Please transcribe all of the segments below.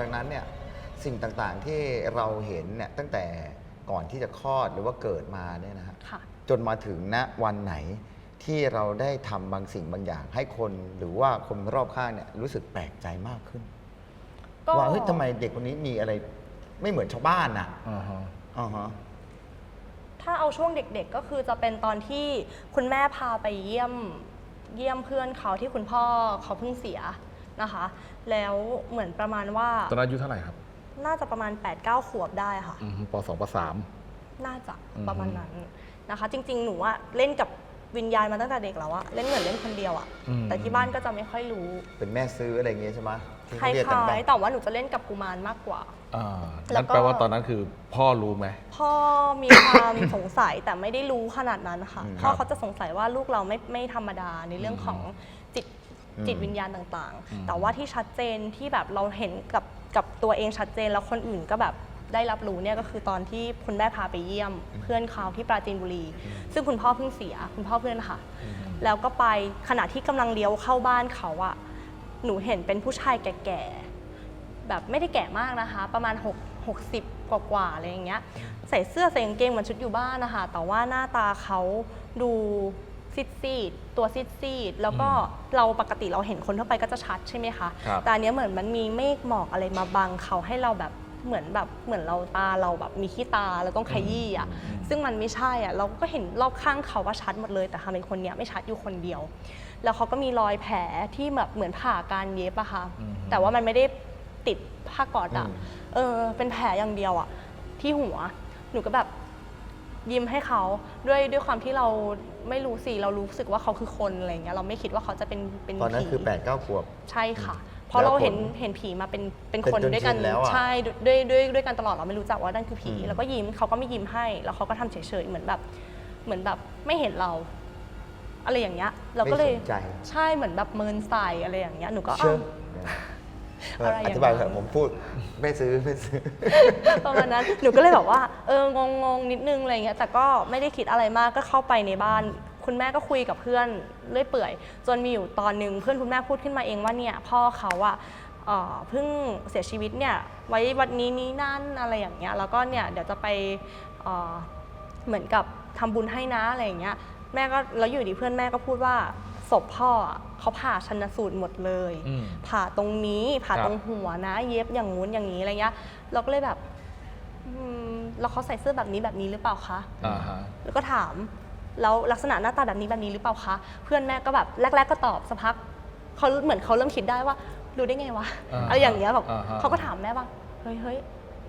จากนั้นเนี่ยสิ่งต่างๆที่เราเห็นเนี่ยตั้งแต่ก่อนที่จะคลอดหรือว่าเกิดมาเนี่ยนะฮะค่ะ จนมาถึงณวันไหนที่เราได้ทำบางสิ่งบางอย่าง ให้คนหรือว่าคนรอบข้างเนี่ยรู้สึกแปลกใจมากขึ้น ก็ว่าเฮ้ยทำไมเด็กคนนี้มีอะไรไม่เหมือนชาวบ้านน่ะอ่าฮะอ่าฮะ ถ้าเอาช่วงเด็กๆ ก็คือจะเป็นตอนที่คุณแม่พาไปเยี่ยมเยี่ยมเพื่อนเขาที่คุณพ่อเขาเพิ่งเสีย นะคะ แล้วเหมือนประมาณว่าตอนนั้นอายุเท่าไหร่ครับ น่าจะประมาณ 8-9 ขวบได้ค่ะ อืมปสองปสาม น่าจะอืมประมาณนั้นนะคะ จริง ๆ หนูอะเล่นกับวิญญาณมาตั้งแต่เด็กแล้วอะเล่นเหมือนเล่นคนเดียวอะแต่ที่บ้านก็จะไม่ค่อยรู้เป็นแม่ซื้ออะไรอย่างเงี้ยใช่ไหมที่คเขาเรียกกันล้าไปยๆแต่ว่าหนูจะเล่นกับกุมารมากกว่า อ่าแล้นั่วนก็ แปลว่าตอนนั้นคือพ่อรู้ไหม พ่อมีความ สงสัยแต่ไม่ได้รู้ขนาดนั้นค่ะอืมพ่อครับเขาจะสงสัยว่าลูกเราไม่ไม่ธรรมดาในเรื่องของจิตอืม จิตวิญญาณต่างอืมๆแต่ว่าที่ชัดเจนที่แบบเราเห็นกับกับตัวเองชัดเจนแล้วคนอื่นก็แบบได้รับรู้เนี่ยก็คือตอนที่คุณแม่พาไปเยี่ยม เพื่อนเขาที่ปราจีนบุรี ซึ่งคุณพ่อเพิ่งเสีย คุณพ่อเพื่อนค่ะ แล้วก็ไปขณะที่กำลังเลี้ยวเข้าบ้านเขาอะหนูเห็นเป็นผู้ชายแก่ๆแบบไม่ได้แก่มากนะคะ ประมาณ6 60 กว่าๆอะไรอย่างเงี้ยใส่เสื้อใส่กางเกงเหมือนชุดอยู่บ้านนะคะแต่ว่าหน้าตาเขาดู ซีดซีดๆตัวซีดซีดๆแล้วก็เราปกติเราเห็นคนทั่วไปก็จะชัดใช่ไหมคะครับแต่อันเนี้ยเหมือนมันมีเมฆหมอกอะไรมาบังเขาให้เราแบบเหมือนแบบเหมือนเราตาเราแบบมีขี้ตาเราต้องขยี้อะซึ่งมันไม่ใช่อะเราก็เห็นรอบข้างเขาว่าชัดหมดเลย แต่ทำเป็นคนเนี้ยไม่ชัดอยู่คนเดียว แล้วเขาก็มีรอยแผลที่แบบเหมือนผ่าการเย็บอะค่ะอืม แต่ว่ามันไม่ได้ติดผ้าก๊อซอะอืมเออเป็นแผลอย่างเดียวอะที่หัว หนูก็แบบ ยิ้มให้เขาด้วยด้วยความที่เราไม่รู้สิเรารู้สึกว่าเขาคือคนอะไรเงี้ยเราไม่คิดว่าเขาจะเป็นเป็นตอนนั้นผีคือ8ปดเก้าขวบ ใช่ค่ะ เพราะเราเห็นแล้วคนเห็นผีมาเป็นเป็นเป็นคนจนด้วยกันชินแล้วอะใช่ด้วยด้วยด้วยกันตลอดเราไม่รู้จักว่านั่นคือผีอืม แล้วก็ยิ้มเขาก็ไม่ยิ้มให้ แล้วเขาก็ทำเฉยๆเหมือนแบบ เหมือนแบบไม่เห็นเรา อะไรอย่างเงี้ยเราก็เลยไม่สนใจ ใช่เหมือนแบบเมินใส่อะไรอย่างเงี้ยหนูก็เชื่ออ้าว อะไรอย่างนั้นอธิบายเถอะผมพูดไม่ซื้อไม่ซื้อ ประมาณนั้น หนูก็เลยแบบว่า เอองงงๆนิดนึงอะไรเงี้ย แต่ก็ไม่ได้คิดอะไรมากก็เข้าไปในบ้าน คุณแม่ก็คุยกับเพื่อนเรื่อยเปื่อย จนมีอยู่ตอนหนึ่งเพื่อนคุณแม่พูดขึ้นมาเองว่าเนี่ยพ่อเขาอะเอ่อเพิ่งเสียชีวิตเนี่ยไว้วันนี้นี้นั่นอะไรอย่างเงี้ย แล้วก็เนี่ยเดี๋ยวจะไปเอ่อเหมือนกับทำบุญให้นะอะไรอย่างเงี้ย แม่ก็แล้วอยู่ดีเพื่อนแม่ก็พูดว่า ศพพ่ออะเขาผ่าชันสูตรหมดเลย อืม ผ่าตรงนี้ผ่าครับ ตรงหัวนะ เย็บอย่างงู้นอย่างนี้อะไรเงี้ยเราก็เลยแบบอืมแล้วเขาใส่เสื้อแบบนี้แบบนี้หรือเปล่าคะ อ่าฮะ แล้วก็ถามแล้วลักษณะหน้าตาแบบนี้แบบนี้หรือเปล่าคะ เพื่อนแม่ก็แบบแรก ๆ ก็ตอบสักพักเขาเหมือนเขาเริ่มคิดได้ว่ารู้ได้ไงวะอ่าอะไรอย่างเงี้ยแบบอ่าฮะ เขาก็ถามแม่ว่าเฮ้ยเฮ้ย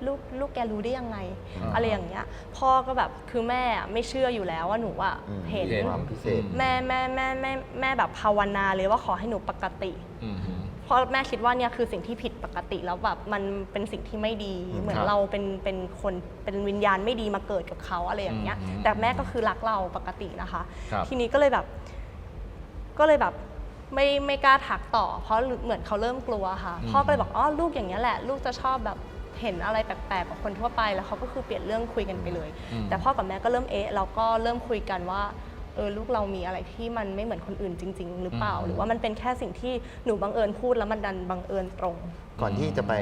ลูกลูกแกรู้ได้ยังไง อ่า อะไรอย่างเงี้ย พ่อก็แบบคือแม่อะไม่เชื่ออยู่แล้วว่าหนูอะอืมเห็น เห็น ความพิเศษ แม่แม่แม่แม่แม่แบบภาวนาเลยว่าขอให้หนูปกติ อืมฮึเพราะแม่คิดว่าเนี่ยคือสิ่งที่ผิดปกติแล้วแบบมันเป็นสิ่งที่ไม่ดี อืมเหมือนครับเราเป็นเป็นคนเป็นวิญญาณไม่ดีมาเกิดกับเขาอะไรอย่างเงี้ย อืมแต่แม่ก็คือรักเราปกตินะคะ ครับ ทีนี้ก็เลยแบบ ก็เลยแบบไม่ไม่กล้าทักต่อ เพราะเหมือนเขาเริ่มกลัวค่ะอืมพ่อก็เลยบอกอ๋อลูกอย่างเงี้ยแหละ ลูกจะชอบแบบ เห็นอะไรแปลกๆกับคนทั่วไป แล้วเขาก็คือเปลี่ยนเรื่องคุยกันไปเลย อืม แต่พ่อกับแม่ก็เริ่มเอ๊ะแล้วก็เริ่มคุยกันว่าเออลูกเรามีอะไรที่มันไม่เหมือนคนอื่นจริง ๆ หรือเปล่าอืมหรือว่ามันเป็นแค่สิ่งที่หนูบังเอิญพูดแล้วมันดันบังเอิญตรง ก่อนที่จะไป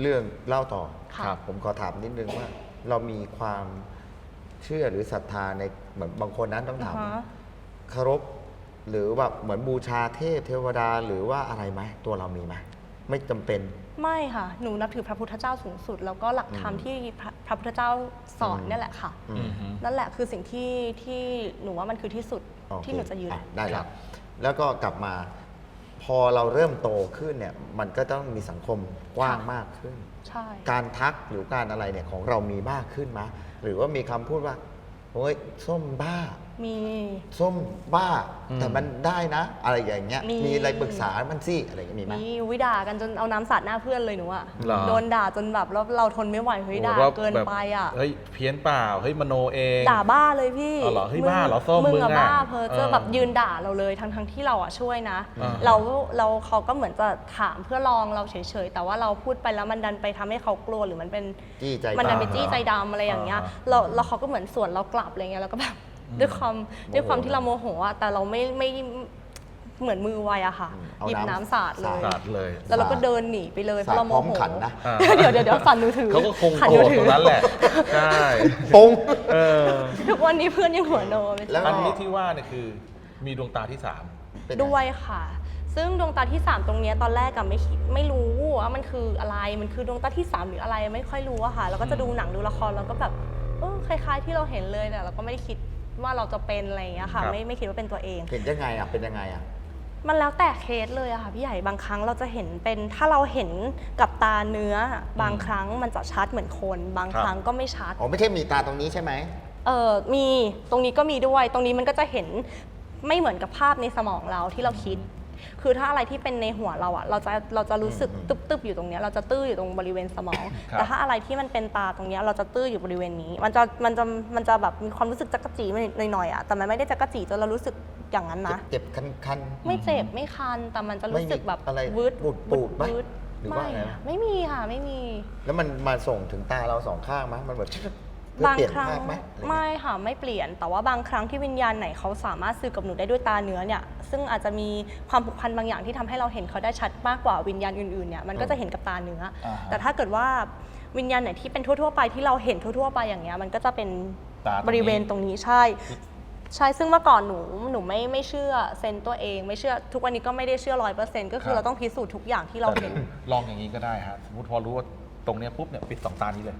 เรื่องเล่าต่อค่ะครับผมขอถามนิดนึงว่า เรามีความเชื่อหรือศรัทธาในเหมือนบางคนนั้นต้องถามอ่าฮะเคารพหรือแบบเหมือนบูชาเทพเทวดาหรือว่าอะไรไหมตัวเรามีไหม ไม่จำเป็น ไม่ค่ะ หนูนับถือพระพุทธเจ้าสูงสุด แล้วก็หลักธรรมอืม ที่พระพระพุทธเจ้าสอนอืมเนี่ยแหละค่ะ อือืมมฮึนั่นแหละคือสิ่งที่ที่หนูว่ามันคือที่สุดโอเคที่หนูจะยืน อ่ได้คแล้รัวบ แล้วก็กลับมา พอเราเริ่มโตขึ้นเนี่ย มันก็ต้องมีสังคมกว้างมากขึ้น ใช่ การทักหรือการอะไรเนี่ยของเรามีมากขึ้นไหมหรือว่ามีคำพูดว่าโอ้ยส้มบ้า มี ส้มบ้าอืม แต่มันได้นะ อะไรอย่างเงี้ยมีอะไรปรึกษามันสิอะไรอย่างเงี้ยมีไหม มีวิด่ากันจนเอาน้ำสาดหน้าเพื่อนเลยหนูอะเหรอ โดนด่าจนแบบแล้วเราทนไม่ไหวเฮ้ยด่าโอ้ว่าเกินแบบไปอะเฮ้ยเพี้ยนเปล่าเฮ้ยมโนเอง ด่าบ้าเลยพี่อ๋อเหรอเฮ้ยมึงบ้าเหรอส้มมึงมึงอะอะบ้าเพอเจอเออแบบยืนด่าเราเลยทั้งทั้งที่เราอะช่วยนะ อ่า เราเราเขาก็เหมือนจะถามเพื่อลองเราเฉยๆแต่ว่าเราพูดไปแล้วมันดันไปทำให้เขากลัวหรือมันเป็นจี้ใจมันดันไปตาจี้ใจดำอะไรอย่างเงี้ยอ่าฮะเราแล้วเขาก็เหมือนสวนเรากลับอะไรเงี้ยแล้วก็แบบ ด้วยความด้วยความที่เราโมโหอะแต่เราไม่ไม่เหมือนมือไวอะค่ะอืมเอาหยิบน้ำน้ำสาดเลสาดยสาดเลยแล้วเราก็เดินหนีไปเลยเพสาราะดเราโมพร้อมโหขันนะอ่าเดี๋ยวเดี๋ยวเดี๋ยวสั่นมือถือเขาก็คงขันโกรมือธถืตรงนั้นแหละใช่ปุ้งเออทุกวันนี้เพื่อนยังหัวโนไม่แล้ใช่วอันนี้ที่ว่าเนี่ยคือมีดวงตาที่สาม เป็นไง ด้วยค่ะ ซึ่งดวงตาที่ 3 ตรงเนี้ยตอนแรกกับไม่คิดไม่รู้ว่ามันคืออะไร มันคือดวงตาที่ 3 หรืออะไรไม่ค่อยรู้อะค่ะ แล้วก็จะดูหนังดูละครแล้วก็แบบเออคล้าย ๆ ที่เราเห็นเลยแต่เราก็ไม่ได้คิด ว่าเราจะเป็นอะไรอย่างเงี้ยค่ะไม่ไม่คิดว่าเป็นตัวเอง เห็นยังไงอะ เป็นยังไงอะ มันแล้วแต่เคสเลยอะค่ะพี่ใหญ่บางครั้งเราจะเห็นเป็นถ้าเราเห็นกับตาเนื้อบางครั้งมันจะชัดเหมือนคน บางครับครั้งก็ไม่ชัด อ๋อ ไม่ใช่มีตาตรงนี้ใช่ไหม เออมีตรงนี้ก็มีด้วย ตรงนี้มันก็จะเห็นไม่เหมือนกับภาพในสมองเราที่เราคิด คือถ้าอะไรที่เป็นในหัวเราอะเราจะเราจะรู้สึกอืมตึบๆอยู่ตรงเนี้ยเราจะตื้ออยู่ตรงบริเวณสมอง ครับ แต่ถ้าอะไรที่มันเป็นตาตรงเนี้ยเราจะตื้ออยู่บริเวณนี้ มันจะมันจะมันจะแบบมีความรู้สึกจักระจีหน่อยๆอะแต่มันไม่ได้จักระจีจนเรารู้สึกอย่างนั้นนะ เจ็บคันคันไม่เจ็บไม่คันแต่มันจะรู้สึกแบบไม่มีอะไรวืดปูดปูดไหมวืดหรือว่าไม่ไงอะไม่มีค่ะไม่มี แล้วมันมาส่งถึงตาเราสองข้างไหมมันแบบ เพื่อบางเปลี่ยนครั้งภาพไหมอะไรอย่างเงี้ยไม่ค่ะไม่เปลี่ยน แต่ว่าบางครั้งที่วิญญาณไหนเขาสามารถสื่อกับหนูได้ด้วยตาเนื้อเนี่ยซึ่งอาจจะมีความผูกพันบางอย่างที่ทำให้เราเห็นเขาได้ชัดมากกว่าวิญญาณอื่นๆเนี่ยมันก็จะเห็นกับตาเนื้ออาฮะ แต่ถ้าเกิดว่าวิญญาณไหนที่เป็นทั่วๆไปที่เราเห็นทั่วๆไปอย่างเงี้ยมันก็จะเป็น ตาตรงนี้ บริเวณตรงนี้ใช่ ใช่ซึ่งเมื่อก่อนหนูหนูไม่ไม่เชื่อเซนตัวเองไม่เชื่อทุกวันนี้ก็ไม่ได้เชื่อร้อยเปอร์เซ็นต์ก็คือเราต้องพิสูจน์ทุกอย่างที่เราเห็น ลองอย่างนี้ก็ได้ฮะสมมติพอรู้ว่าตรงเนี้ยปุ๊บเนี่ยปิดสองตานี้เลย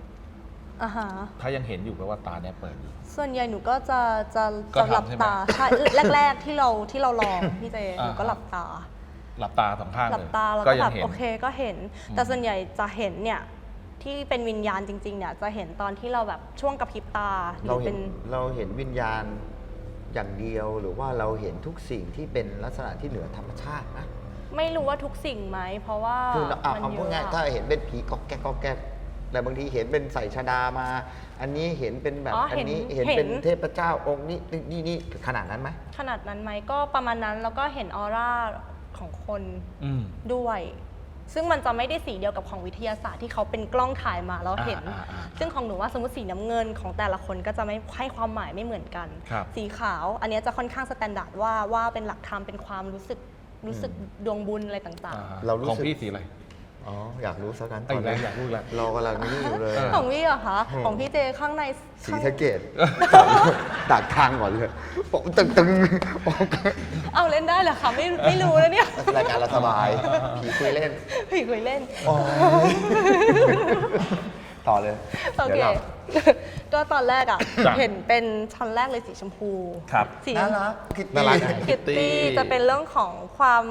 อ่าฮะถ้ายังเห็นอยู่แปลว่าตาเนี่ยเปิดอยู่ ส่วนใหญ่หนูก็จะจะก็จะหลับทำใช่ไหมตาใช่แรก ๆที่เราที่เราลอง พี่เจหนูก็อ่าหลับตา หลับตาสองข้างหลัเลบยตาแล้วก็ก็ยัแบงบเห็น โอเคก็เห็นอืมแต่ส่วนใหญ่จะเห็นเนี่ยที่เป็นวิญญาณจริงๆเนี่ยจะเห็นตอนที่เราแบบช่วงกระพริบตาหรืเราอเห็เป็นน เราเห็นวิญญาณอย่างเดียวหรือว่าเราเห็นทุกสิ่งที่เป็นลักษณะที่เหนือธรรมชาตินะไม่รู้ว่าทุกสิ่งไหมเพราะว่าคือเราเอามันเอาเยพูดง่ายอะถ้าเห็นเป็นผีกอกแกกกอกแกก แต่บางทีเห็นเป็นใส่ชดามา อันนี้เห็นเป็นแบบอ๋ออันเห็นนี้เห็นเห็นเป็น เทพเจ้าองค์นี้นี่นี่นี่ขนาดนั้นไหมขนาดนั้นไหมก็ประมาณนั้นแล้วก็เห็นออร่าของคนอืมด้วย ซึ่งมันจะไม่ได้สีเดียวกับของวิทยาศาสตร์ที่เขาเป็นกล้องถ่ายมาแล้วเห็น อ่าอ่าอ่า ซึ่งของหนูว่าสมมติสีน้ำเงินของแต่ละคนก็จะไม่ให้ความหมายไม่เหมือนกัน ครับสีขาว อันเนี้ยจะค่อนข้างสแตนดาร์ดว่าว่าเป็นหลักธรรมเป็นความรู้สึกรู้สึกดวงบุญอะไรต่างอ่าฮะเรารู้ของสึก พี่สีอะไร อ๋ออยากรู้สักกันตไอ้อนแรนี้กอยากรู้แล้วเรากำลังนี่อยู่เลยเออๆของพี่เหรอะคะอืมของพี่เจข้างในสีข้างสะเกตดักทางก่อนเลยโป๊ะตึงตึงโป๊ะเอาเล่นได้เหรอคะไม่ไม่รู้แล้วเนี่ยรายการเราสบายผีคุยเล่นพี่คุยเล่นต่อเลยโอเคดี๋ยวราก็ตอนแรกอะจ้ะเห็นเป็นชั้นแรกเลยสีชมพูครับสีน่ารักคิตน่ารักตี้นะคิตตี้จะเป็นเรื่องของความ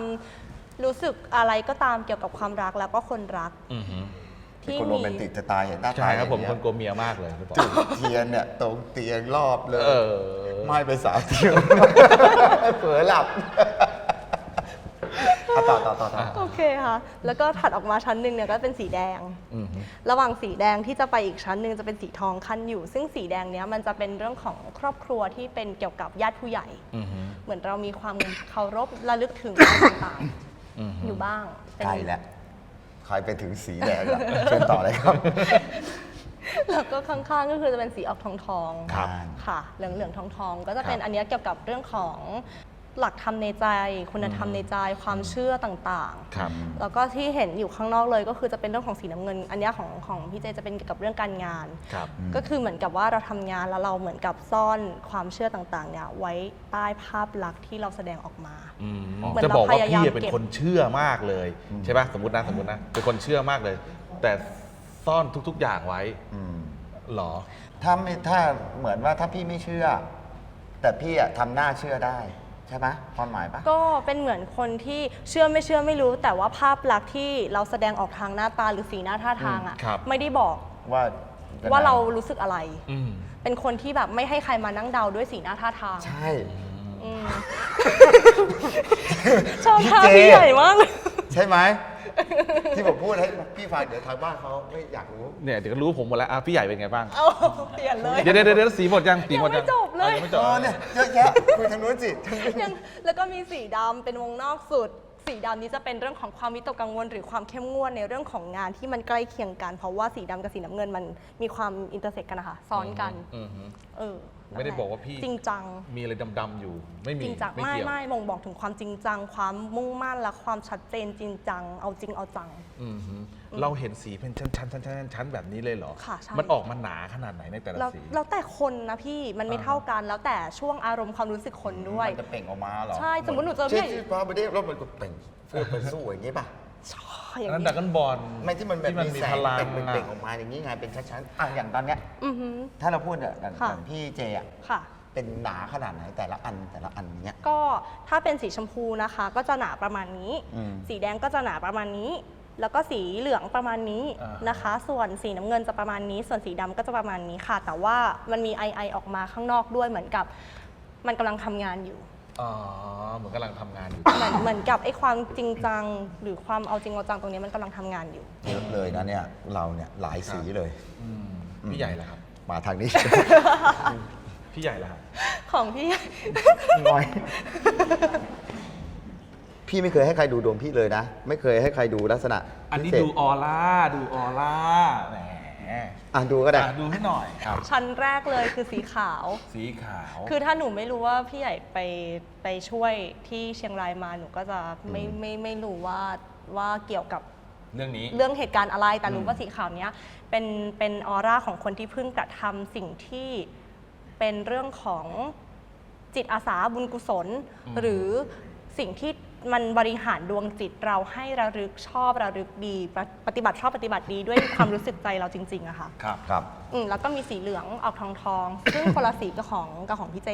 รู้สึกอะไรก็ตามเกี่ยวกับความรักแล้วก็คนรัก อือหือที่คนโรแมนติกจะตายเห็นหน้าใช่ครับผมตาคนกลัวเมียมากเลยจะบอกจุดเทียนเนี่ยตรงเตียงรอบเลยเออไม่ไปสาวเที่ยวเผลอหลับอะต่อต่อต่อต่อ โอเคค่ะ แล้วก็ถัดออกมาชั้นหนึ่งเนี่ยก็เป็นสีแดง อือหือ ระหว่างสีแดงที่จะไปอีกชั้นหนึ่งจะเป็นสีทองขั้นอยู่ ซึ่งสีแดงเนี้ยมันจะเป็นเรื่องของครอบครัวที่เป็นเกี่ยวกับญาติผู้ใหญ่ อือหือ เหมือนเรามีความเคารพระลึกถึงอะไรต่างอือๆหื อยู่บ้างเป็นใกล้แล้วใครไปถึงสีแดงแล้วเชิญต่อเลยครับ แล้วก็ข้างๆก็คือจะเป็นสีออกทองทองๆครับ ค่ะ เหลืองเหลืองทองทองๆ ก็จะเป็นครับอันเนี้ยเกี่ยวกับเรื่องของ หลักธรรมในใจ คุณธรรมในใจความเชื่อต่างครับ ๆ แล้วก็ที่เห็นอยู่ข้างนอกเลยก็คือจะเป็นเรื่องของสีน้ำเงิน อันเนี้ยของของพี่เจจะเป็นเกี่ยวกับเรื่องการงาน ครับ ก็คือเหมือนกับว่าเราทำงานแล้วเราเหมือนกับซ่อนความเชื่อต่างๆเนี่ยไว้ใต้ภาพลักษณ์ที่เราแสดงออกมา อืมเหมือนจะบอกว่าเราพยายามพี่เป็นเก็บ คนเชื่อมากเลย ใช่ป่ะสมมตินะสมมตินะเป็นคนเชื่อมากเลย แต่ซ่อนทุก ๆ อย่างไว้อืมหรอ ถ้าไม่ถ้าเหมือนว่าถ้าพี่ไม่เชื่อ แต่พี่อะทำหน้าเชื่อได้ ใช่ไหมความหมายปะก็เป็นเหมือนคนที่เชื่อไม่เชื่อไม่รู้ แต่ว่าภาพลักษณ์ที่เราแสดงออกทางหน้าตาหรือสีหน้าท่าทางอะ อืมครับ ไม่ได้บอกว่ายังไงว่าเรารู้สึกอะไร อืมเป็นคนที่แบบไม่ให้ใครมานั่งเดาด้วยสีหน้าท่าทางใช่ อืมชอบท่าพี่เจพี่ใหญ่มากเลย ใช่ไหม ที่ผมพูดให้พี่ฟังเดี๋ยวทางบ้านเขาไม่อยากรู้ เนี่ยเดี๋ยวก็รู้ผมหมดแล้วอะพี่ใหญ่เป็นไงบ้าง เอาเปลี่ยนเลย เดี๋ยวเดี๋ยวเดี๋ยวสีหมดยังสีหมดยังไม่จบเลย อะงไม่จบ เออเนี่ยเยอะแยะคุยทางนู้นสิทางนู้นยังแล้วก็มีสีดำเป็นวงนอกสุด สีดำนี้จะเป็นเรื่องของความวิตกกังวล หรือความเข้มงวดในเรื่องของงานที่มันใกล้เคียงกัน เพราะว่าสีดำกับสีน้ำเงินมันมีความอินเตอร์เซ็กกันนะคะซ้อนกัน อืมอืมเออ ไม่ได้บอกว่าพี่จริงจัง มีอะไรดำๆอยู่ ไม่มีจริงจังไม่เกี่ยวไม่บ่งบอกถึงความจริงจัง ความมุ่งมั่นและความชัดเจนจริงจัง เอาจริงเอาจัง อืมฮึเราเห็นสีเป็นชั้นๆชั้นชั้นชั้นชั้นแบบนี้เลยเหรอ ค่ะใช่ มันออกมาหนาขนาดไหนในแต่ละแล้วสี แล้วแต่คนนะพี่มันไม่อ่า เท่ากันแล้วแต่ช่วงอารมณ์ความรู้สึกคนด้วย มันจะเปล่งออกมาเหรอใช่สมมติหนูเจอที่พี่ที่ฟ้าไปได้แล้วมันก็เปล่งเพื่อไปสู้อย่างนี้ป่ะช ออย่างอันนั้นนี้ดักกันบอลไม่ที่มันแบบที่มันมีมีแสพงลังเปล่งเปล่งออะอกมาอย่างนี้ไงเป็นชั้นๆอะอย่างตอนเนี้ยอือหือ ถ้าเราพูดอะอย่างค่ะ อย่างพี่เจอะค่ะ เป็นหนาขนาดไหนแต่ละอันแต่ละอันเนี้ย ก็ถ้าเป็นสีชมพูนะคะ ก็จะหนาประมาณนี้ อืม สีแดงก็จะหนาประมาณนี้ แล้วก็สีเหลืองประมาณนี้อ่าน นะคะ ส่วนสีน้ำเงินจะประมาณนี้ ส่วนสีดำก็จะประมาณนี้ค่ะ แต่ว่ามันมีไอไอออกมาข้างนอกด้วยเหมือนกับ มันกำลังทำงานอยู่ อ๋อเหมือนกำลังทำงานอยู่ เหมือนเหมือนกับไอ้ความจริงจัง หรือความเอาจริงเอาจังตรงนี้มันกำลังทำงานอยู่ เยอะเลยนะเนี่ยเราเนี่ยหลายสีเลย อืมพี่ใหญ่ละครับ มาทางนี้ พี่ใหญ่ละครับ ของพี่น้อย พี่ไม่เคยให้ใครดูดวงพี่เลยนะ ไม่เคยให้ใครดูลักษณะอันนี้พิเศษ ดูออร่า ดูออร่า แหม อะดูก็ได้ อะดูให้หน่อยครับ ชั้นแรกเลยคือสีขาว สีขาว คือถ้าหนูไม่รู้ว่าพี่ใหญ่ไปไปช่วยที่เชียงรายมาหนูก็จะไม่ไม่ไม่รู้ว่าว่าเกี่ยวกับเรื่องนี้ เรื่องเหตุการณ์อะไรแต่รู้อืมว่าสีขาวเนี้ยเป็นเป็นออร่าของคนที่เพิ่งกระทำสิ่งที่เป็นเรื่องของจิตอาสาบุญกุศลหรือสิ่งที่ มันบริหารดวงจิตเราให้ระลึกชอบระลึกดีปฏิปฏิบัติชอบปฏิบัติดีด้วย ความรู้สึกใจเราจริงๆอะค่ะครับครับอืมแล้วก็มีสีเหลืองออกทองทองๆซึ่งคนละสีกับของกับของพี่เจ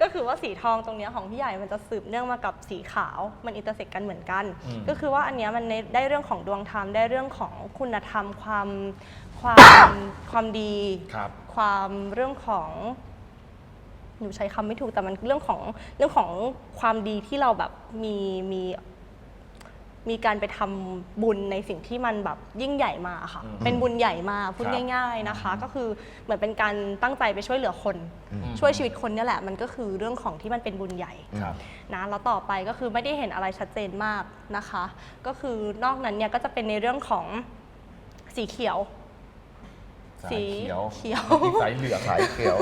ก็คือว่าสีทองตรงเนี้ยของพี่ใหญ่มันจะสืบเนื่องมากับสีขาวมันอินเตอร์เซ็กกันเหมือนกันอืมก็คือว่าอันเนี้ยมันได้เรื่องของดวงธรรมได้เรื่องของคุณธรรมความความ ความดี ครับ ความเรื่องของ หนูใช้คำไม่ถูกแต่มันเรื่องของเรื่องของความดีที่เราแบบมีมีมีการไปทำบุญในสิ่งที่มันแบบยิ่งใหญ่มาค่ะอืมเป็นบุญใหญ่มาพูดครับง่าย ๆนะคะ ก็คือเหมือนเป็นการตั้งใจไปช่วยเหลือคนอืมช่วยชีวิตคนเนี่ยแหละมันก็คือเรื่องของที่มันเป็นบุญใหญ่ครับนะแล้วต่อไปก็คือไม่ได้เห็นอะไรชัดเจนมากนะคะ ก็คือนอกนั้นเนี่ยก็จะเป็นในเรื่องของสีเขียว สายสี เขียว เขียวอีกสายเหลืองสายเขียว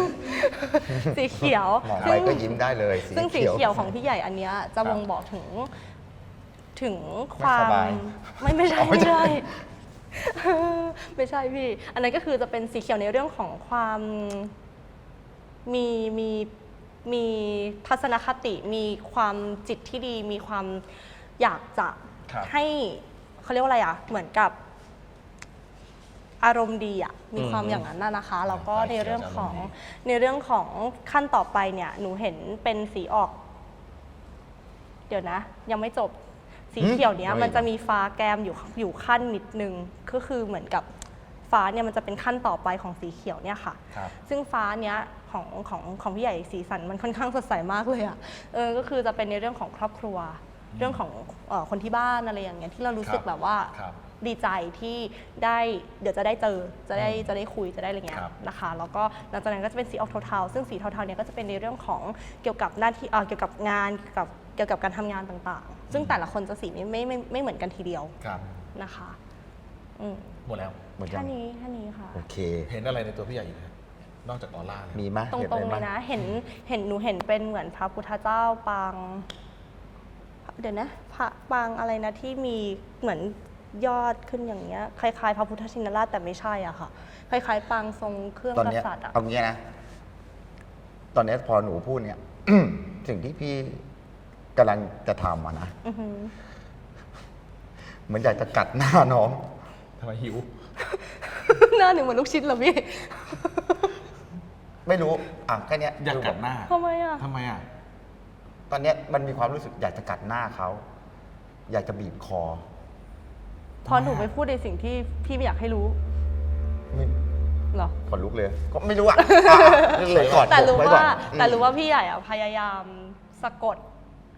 สีเขียว มองไปก็ยิ้มได้เลยซึ่งสีเขียวของพี่ใหญ่อันเนี้ยจะบ่งบอกถึงถึงความ ไม่สบายไม่ไม่ใช่อ๋อไม่ไม่ใช่ใช่ไม่ใช่พี่ อันนั้นก็คือจะเป็นสีเขียวในเรื่องของความมีมีมีทัศนคติ มีความจิตที่ดี มีความอยากจะครับให้เขาเรียกว่าอะไรอะ เหมือนกับ อารมณ์ดีอะมีความอืมอย่างนั้นน่ะนะคะแล้วก็สายในเขียวเรื่องของจะอารมณ์ดีในเรื่องของขั้นต่อไปเนี่ยหนูเห็นเป็นสีออก เดี๋ยวนะ ยังไม่จบสีหืมเขียวเนี้ยอะไรมันจะวะมีฟ้าแกมอยู่อยู่ขั้นนิดนึงก็คือเหมือนกับฟ้าเนี่ยมันจะเป็นขั้นต่อไปของสีเขียวเนี่ยค่ะครับซึ่งฟ้าเนี้ยของของของพี่ใหญ่สีสันมันค่อนข้างสดใสมากเลยอะเออ ก็คือจะเป็นในเรื่องของครอบครัว เรื่องของเออคนที่บ้านอะไรอย่างเงี้ยที่เรารู้สึกครับแบบว่าครับ ดีใจที่ได้เดี๋ยวจะได้เจอจะได้จะได้คุยจะได้อะไรเงี้ยครับ นะคะแล้วก็หลังจากนั้นก็จะเป็นสีออกเทาๆซึ่งสีเทาๆเนี่ยก็จะเป็นในเรื่องของเกี่ยวกับหน้าที่เอ่อเกี่ยวกับงานเกี่ยวกับเกี่ยวกับการทำงานต่างๆ ซึ่งแต่ละคนจะสีไม่ไม่ไม่ไม่เหมือนกันทีเดียวครับนะคะอืมหมดแล้ว หมดยัแค่งนี้แค่นี้ค่ะ โอเค เห็นอะไรในตัวพี่ใหญ่อีกไหมนอกจากออร่าแล้วมีไหมตรห็นงอะๆไหมเลยนะ เห็นเห็นหนูเห็นเป็นเหมือนพระพุทธเจ้าปาง เดี๋ยวนะพระปางอะไรนะที่มีเหมือน ยอดขึ้นอย่างเงี้ยคล้ายๆ พระพุทธชินราชแต่ไม่ใช่อะค่ะคล้ายๆปางทรงเครื่องตอนกเนี้ยษัตริย์อะเอางี้นะ ตอนเนี้ยพอหนูพูดเนี่ย สิ่งที่พี่กำลังจะทำอะนะอือหือเหมือนอยากจะกัดหน้าน้อง ทำไมหิว หน้าหนึ่งเหมือนลูกชิ้นเหรอพี่ ไม่รู้ อะแค่เนี้ยอยากกัดหน้าทำไมอะ ทำไมอะ ตอนเนี้ยมันมีความรู้สึกอยากจะกัดหน้าเขา อยากจะบีบคอ พอหนูไปพูดในสิ่งที่พี่ไม่อยากให้รู้ไม่เหรอ ขนลุกเลย ก็ไม่รู้อะอะเลยก่อนแต่รู้ไว้ก่ว่าอนแต่รู้อืมว่าพี่ใหญ่อะพยายามสะกด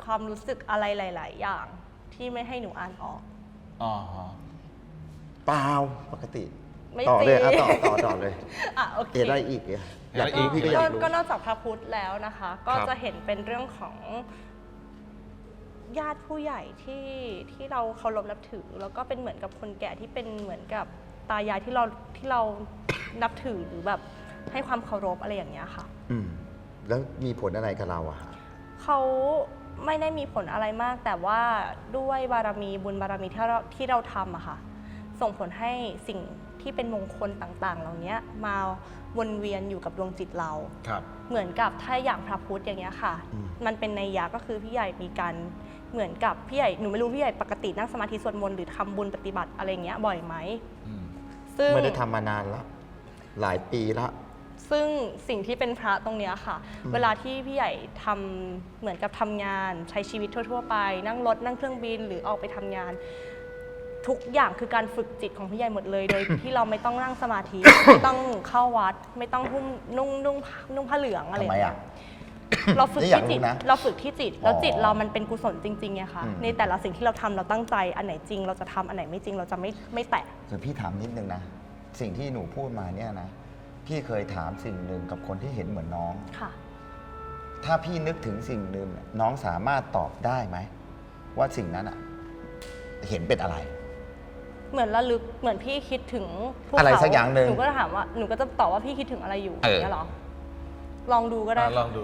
ความรู้สึกอะไรหลาย ๆ อย่างที่ไม่ให้หนูอ่านออก อ๋อฮะเปล่าปกติ ไม่ต่อเลยจริอะงต่อต่อต่อเลยอะโอเค เอะได้อีกเนี่ยอยากอีรู้กพี่ก็อยากรู้ก็นอกจากพระพุทธแล้วนะคะ ก็ครับ จะเห็นเป็นเรื่องของ ญาติผู้ใหญ่ที่ที่เราเคารพนับถือ แล้วก็เป็นเหมือนกับคนแก่ที่เป็นเหมือนกับตายายที่เราที่เรานับถือหรือแบบให้ความเคารพอะไรอย่างเงี้ยค่ะ อืมแล้วมีผลอะไรกับเราอะฮะเขาไม่ได้มีผลอะไรมาก แต่ว่าด้วยบารมีบุญบารมีที่เราที่เราทำอะค่ะ ส่งผลให้สิ่งที่เป็นมงคลต่างๆ เหล่านี้มาวนเวียนอยู่กับดวงจิตเรา ครับ เหมือนกับถ้าอย่างพระพุทธอย่างเงี้ยค่ะ อืม มันเป็นในยยะก็คือพี่ใหญ่มีการ เหมือนกับพี่ใหญ่หนูไม่รู้พี่ใหญ่ปกตินั่งสมาธิสวดมนต์หรือทำบุญปฏิบัติอะไรเงี้ยบ่อยไหมอืมซึ่ง ไม่ได้ทำมานานละหลายปีละ ซึ่งสิ่งที่เป็นพระตรงเนี้ยค่ะ อืม เวลาที่พี่ใหญ่ทำเหมือนกับทำงานใช้ชีวิตทั่ว ๆ ไป นั่งรถนั่งเครื่องบินหรือออกไปทำงาน ทุกอย่างคือการฝึกจิตของพี่ใหญ่หมดเลยโดย ที่เราไม่ต้องนั่งสมาธิ ไม่ต้องเข้าวัด ไม่ต้องหุ้มนุ่งนุ่งนุ่งผ้าเหลืองอะไรทำไมเงี้อะย เราฝึกนี่อยากที่จิตรู้นะเราฝึกที่จิต แล้วอ๋อจิตเรามันเป็นกุศลจริงๆไงคะอืม ในแต่ละสิ่งที่เราทำเราตั้งใจอันไหนจริง เราจะทำอันไหนไม่จริง เราจะไม่ไม่แตะส่วนพี่ถามนิดนึงนะ สิ่งที่หนูพูดมาเนี่ยนะ พี่เคยถามสิ่งหนึ่งกับคนที่เห็นเหมือนน้อง ค่ะ ถ้าพี่นึกถึงสิ่งหนึ่งน่ะน้องสามารถตอบได้ไหม ว่าสิ่งนั้นอะเห็นเป็นอะไร เหมือนระลึกเหมือนพี่คิดถึงภูอะไรเขาสักอย่างหนึ่งหนูก็จะถามว่าหนูก็จะตอบว่าพี่คิดถึงอะไรอยู่เออ อย่างเงี้ยเหรอลองดูก็ได้อะลองดู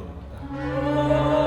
Música